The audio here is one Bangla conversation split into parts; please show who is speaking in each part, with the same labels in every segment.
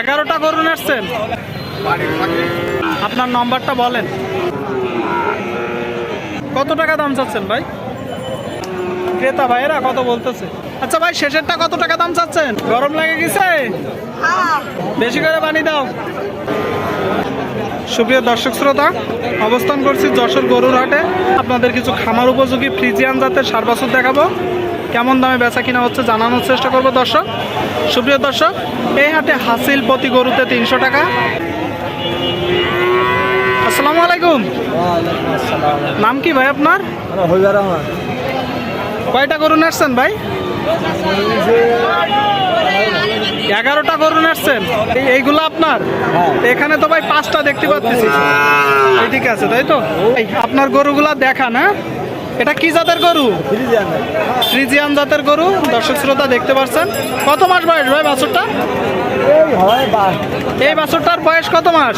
Speaker 1: এগারোটা গরু আসছেন আপনার নম্বরটা বলেন। কত টাকা দাম চাচ্ছেন ভাই? ক্রেতা ভাইয়েরা কত বলতেছে? আচ্ছা ভাই, শেষেরটা কত টাকা দাম চাচ্ছেন? গরম লাগে গেছে? বেশি করে পানি দাও। সুপ্রিয় দর্শক শ্রোতা, অবস্থান করছি যশোর গরুর হাটে। আপনাদের কিছু খামার উপযোগী ফ্রিজিয়ান জাতের সার বাছুর দেখাবো। কেমন দামে বেচা কিনা হচ্ছে জানানোর চেষ্টা করব দর্শক। সুপ্রিয় দর্শক এই হাটে হাসিল প্রতি গরুতে তিনশো টাকা। আসসালামু আলাইকুম। নাম কি ভাই আপনার? কয়টা গরু নাচছেন ভাই? এগারোটা গরু নাচছেন। এই- এইগুলো আপনার? এখানে তো ভাই পাঁচটা দেখতে পাচ্ছি। এইদিকে আছে তাই তো? আপনার গরুগুলা দেখা না এটা কি জাতের গরু? ফ্রিজিয়ান জাতের গরু, দর্শক শ্রোতা দেখতে পাচ্ছেন। কত মাস বয়স ভাই বাছুরটা? এই বাছুরটার বয়স কত মাস?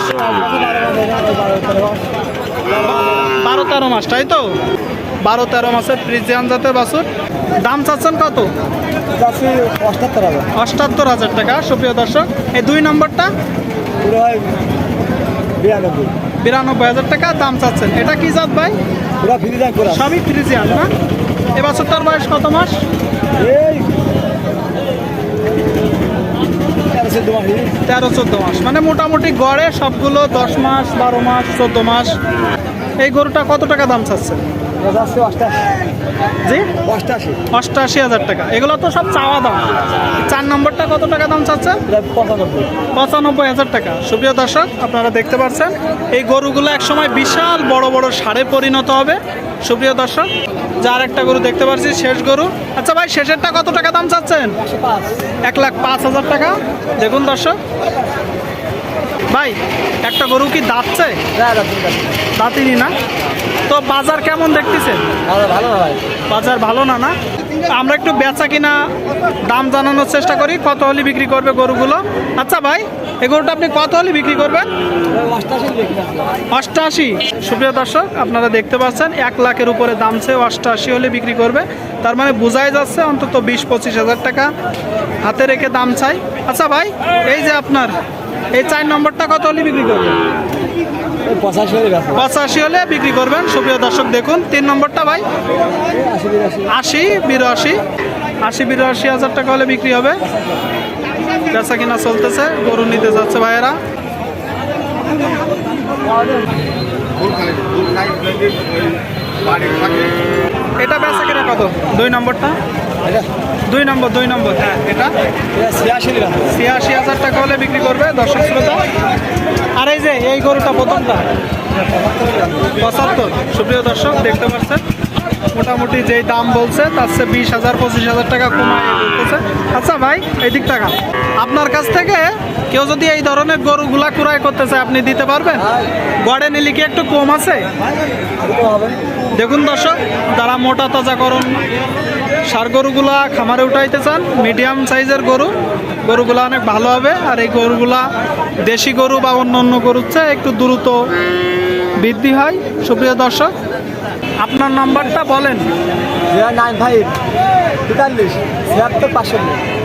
Speaker 1: বারো তেরো মাস, তাই তো? বারো তেরো মাসের ফ্রিজিয়ান জাতের বাছুর। দাম চাচ্ছেন কত? অষ্টাত্তর হাজার টাকা, সুপ্রিয় দর্শক। এই দুই নম্বরটা? বিরানব্বই। হাজার টাকা দাম চাচ্ছেন। এটা কি জাত ভাই? সবই ফ্রিজিয়ান না? এবছর তার বয়স কত মাস। তেরো চোদ্দ মাস। মানে মোটামুটি গড়ে সবগুলো দশ মাস বারো মাস চোদ্দ মাস। এই গরুটা কত টাকা দাম চাচ্ছেন? জি? অষ্টাশি। হাজার টাকা। এগুলো তো সব চাওয়া দাম। চার নম্বরটা কত টাকা দাম চাচ্ছে? পঁচানব্বই। হাজার টাকা। সুপ্রিয় দর্শক আপনারা দেখতে পাচ্ছেন এই গরুগুলো একসময় বিশাল বড় বড় সারে পরিণত হবে। সুপ্রিয় দর্শক যার একটা গরু দেখতে পাচ্ছি শেষ গরু। আচ্ছা ভাই শেষেরটা কত টাকা দাম চাচ্ছেন? এক লাখ পাঁচ হাজার টাকা। দেখুন দর্শক। ভাই একটা গরু কি দাঁতছে? দাঁতিনি না। তো বাজার কেমন দেখতেছেন? বাজার ভালো না না? আমরা একটু বেচা কিনা দাম জানানোর চেষ্টা করি কত হলে বিক্রি করবে গরুগুলো। আচ্ছা ভাই এই গরুটা আপনি কত হলে বিক্রি করবেন? অষ্টাশি। সুপ্রিয় দর্শক আপনারা দেখতে পাচ্ছেন এক লাখের উপরে দাম চেয়ে অষ্টাশি হলে বিক্রি করবে। তার মানে বোঝাই যাচ্ছে অন্তত বিশ পঁচিশ হাজার টাকা হাতে রেখে দাম চাই। আচ্ছা ভাই এই যে আপনার এই চার নম্বরটা কত হলে বিক্রি করবেন? পঁচাশি হলে বিক্রি করবেন। সুপ্রিয় দর্শক দেখুন তিন নম্বরটা ভাই। আশি বিরাশি। আশি বিরাশি হাজার টাকা হলে বিক্রি হবে। বেচা কিনা চলতেছে গরু নিতে যাচ্ছে ভাইয়েরা। এটা বেচা কিনা কত? দুই নম্বরটা? দুই নম্বর দুই নম্বর। হ্যাঁ এটা। ছিয়াশি হাজার টাকা হলে বিক্রি করবে দর্শক শ্রোতা। আর এই যে, এই গরুটা প্রথমটা। পঁচাত্তর। সুপ্রিয় দর্শক, দেখতে পাচ্ছেন? মোটামুটি যেই দাম বলছে, তার চেয়ে বিশ হাজার, পঁচিশ হাজার টাকা বলতেছে আচ্ছা ভাই এই দিক টাকা আপনার কাছ থেকে কেউ যদি এই ধরনের গরুগুলা ক্রয় করতে চায়, আপনি দিতে পারবেন? গড়ে নিলে কি একটু কম আছে? দেখুন দর্শক, যারা মোটা তাজাকরণ সার গরুগুলা খামারে উঠাইতে চান, মিডিয়াম সাইজের গরু, গরুগুলা অনেক ভালো হবে, আর এই গরুগুলা দেশি গরু বা অন্য অন্য গরুর চেয়ে একটু দ্রুত বৃদ্ধি হয়। সুপ্রিয় দর্শক, আপনার নাম্বারটা বলেন।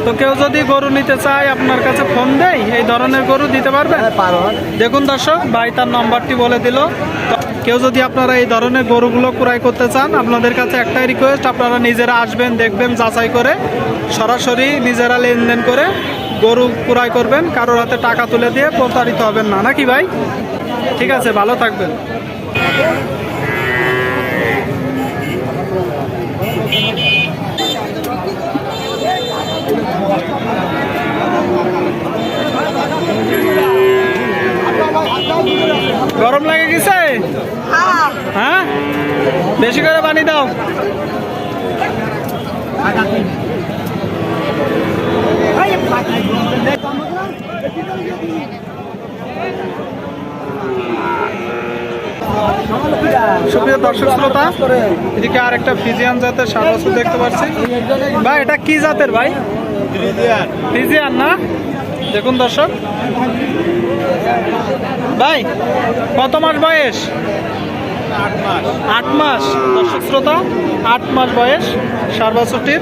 Speaker 1: তো কেউ যদি গরু নিতে চায় আপনার কাছে ফোন দেয় এই ধরনের গরু দিতে পারবেন? দেখুন দর্শক ভাই তার নাম্বারটি বলে দিল। কেউ যদি আপনারা এই ধরনের গরুগুলো ক্রয় করতে চান আপনাদের কাছে একটাই রিকোয়েস্ট আপনারা নিজেরা আসবেন দেখবেন যাচাই করে সরাসরি নিজেরা লেনদেন করে গরু ক্রয় করবেন কারোর হাতে টাকা তুলে দিয়ে প্রতারিত হবেন না। নাকি ভাই? ঠিক আছে ভালো থাকবেন গরম লাগে গেছে হ্যাঁ বেশি করে পানি দাও। সুপ্রিয় দর্শক শ্রোতা এদিকে আর একটা ফিজিয়ান জাতের সারবাসু দেখতে পাচ্ছি। ভাই এটা কি জাতের ভাই? ফিজিয়ান না? দেখুন দর্শক। ভাই কত মাস বয়স? আট মাস। দর্শক শ্রোতা আট মাস বয়স সার বাছুরটির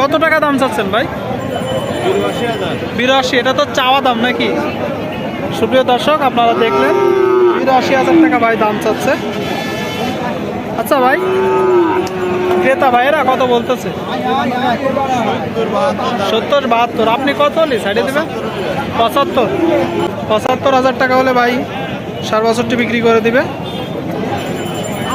Speaker 1: কত টাকা দাম চাচ্ছেন ভাই? বিরাশি এটা তো চাওয়া দাম নাকি? সুপ্রিয় দর্শক আপনারা দেখলেন বিরাশি হাজার টাকা ভাই দাম চাচ্ছে। আচ্ছা ভাই ক্রেতা ভাইয়েরা কত বলতেছে? সত্তর বাহাত্তর। আপনি কত হলি? সাইডে দেবেন? পঁচাত্তর। পঁচাত্তর হাজার টাকা হলে ভাই সার বছরটি বিক্রি করে দিবে।